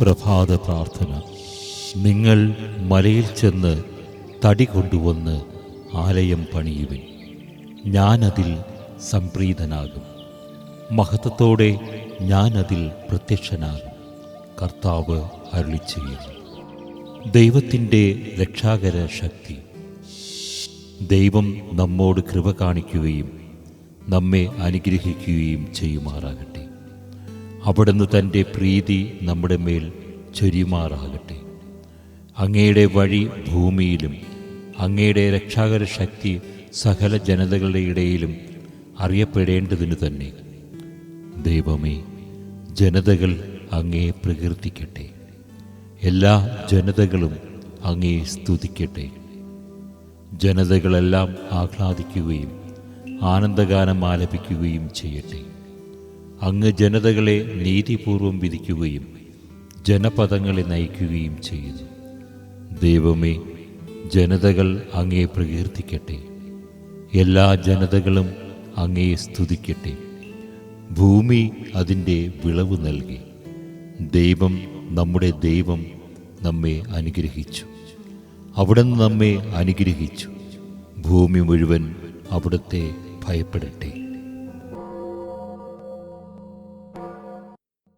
പ്രഭാത പ്രാർത്ഥന. നിങ്ങൾ മലയിൽ ചെന്ന് തടി കൊണ്ടുവന്ന് ആലയം പണിയുവിൻ. ഞാനതിൽ സംപ്രീതനാകും. മഹത്വത്തോടെ ഞാനതിൽ പ്രത്യക്ഷനാകും. കർത്താവ് അരുളി ചെയ്യുന്നു ദൈവത്തിന്റെ രക്ഷാകര ശക്തി ദൈവം നമ്മോട് കൃപ കാണിക്കുകയും നമ്മെ അനുഗ്രഹിക്കുകയും ചെയ്യുമാറാകട്ടെ. അവിടുന്ന് തന്റെ പ്രീതി നമ്മുടെ മേൽ ചൊരിയുമാറാകട്ടെ. അങ്ങയുടെ വഴി ഭൂമിയിലും അങ്ങയുടെ രക്ഷാകര ശക്തി സകല ജനതകളുടെ ഇടയിലും അറിയപ്പെടേണ്ടതിനു തന്നെ. ദൈവമേ ജനതകൾ അങ്ങേ പ്രകീർത്തിക്കട്ടെ. എല്ലാ ജനതകളും അങ്ങേ സ്തുതിക്കട്ടെ. ജനതകളെല്ലാം ആഹ്ലാദിക്കുകയും ആനന്ദഗാനം ആലപിക്കുകയും ചെയ്യട്ടെ. അങ്ങ് ജനതകളെ നീതിപൂർവം വിധിക്കുകയും ജനപദങ്ങളെ നയിക്കുകയും ചെയ്യുന്നു. ദൈവമേ ജനതകൾ അങ്ങേ പ്രകീർത്തിക്കട്ടെ. എല്ലാ ജനതകളും അങ്ങേ സ്തുതിക്കട്ടെ. ഭൂമി അതിന്റെ വിളവ് നൽകി. ദൈവം നമ്മുടെ ദൈവം നമ്മെ അനുഗ്രഹിച്ചു. അവിടുന്ന് നമ്മെ അനുഗ്രഹിച്ചു. ഭൂമി മുഴുവൻ അവിടുത്തെ ഭയപ്പെടട്ടെ.